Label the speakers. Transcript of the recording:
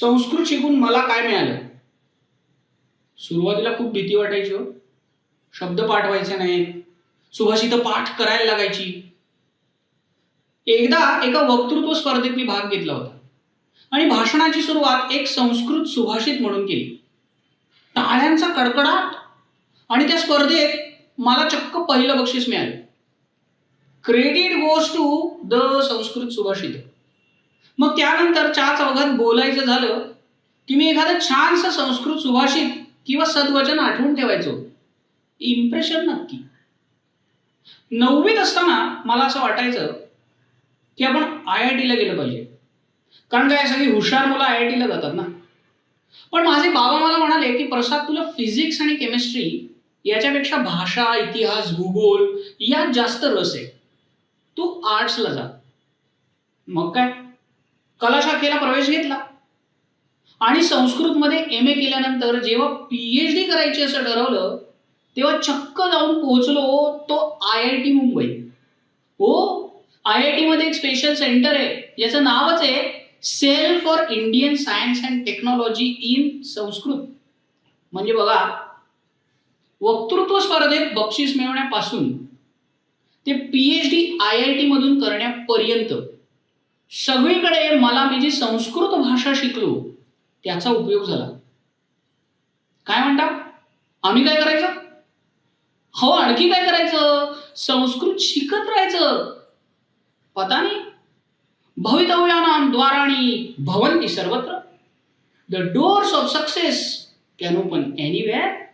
Speaker 1: संस्कृत शिकून मला काय मिळालं? सुरुवातीला खूप भीती वाटायची हो. शब्द पाठ व्हायचे नाहीत सुभाषित पाठ करायला लागायची. एकदा एका वक्तृत्व स्पर्धेत मी भाग घेतला होता. आणि भाषणाची सुरुवात एक संस्कृत सुभाषित म्हणून केली. टाळ्यांचा कडकडाट आणि त्या स्पर्धेत मला चक्क पहिलं बक्षीस मिळालं. Credit goes to the Sanskrit सुभाषित. मग त्यानंतर चार चौघात बोलायचं झालं की मी एखादं छानसं संस्कृत सुभाषित किंवा सद्वचन आठवून ठेवायचो. इम्प्रेशन नक्की. नववीत असताना मला असं वाटायचं की आपण आय आय टीला गेलं पाहिजे. कारण काय सगळी हुशार मुलं आय आय टीला जातात ना. पण माझे बाबा मला म्हणाले की प्रसाद तुला फिजिक्स आणि केमिस्ट्री याच्यापेक्षा भाषा इतिहास भूगोल यात जास्त रस आहे. तू आर्ट्सला जा. मग काय? कला शाखेला प्रवेश घेतला. आणि संस्कृतमध्ये एम ए केल्यानंतर जेव्हा पीएच डी करायची असं ठरवलं तेव्हा चक्क जाऊन पोहोचलो तो आय आय टी मुंबई. हो आय आय टीमध्ये एक स्पेशल सेंटर आहे. याचं नावच आहे cell for Indian science and technology in Sanskrit म्हणजे बघा वक्तृत्व स्पर्धेत बक्षीस मिळवण्यापासून ते P H D I I टीमधून करण्यापर्यंत सगळीकडे मला मी जी संस्कृत भाषा शिकलो त्याचा उपयोग झाला. काय म्हणता? आम्ही काय करायचं? हो आणखी काय करायचं? संस्कृत शिकत राहायचं. पता नाही. भवितव्यानाम द्वाराणी भवंती सर्वत्र. The doors of success can open anywhere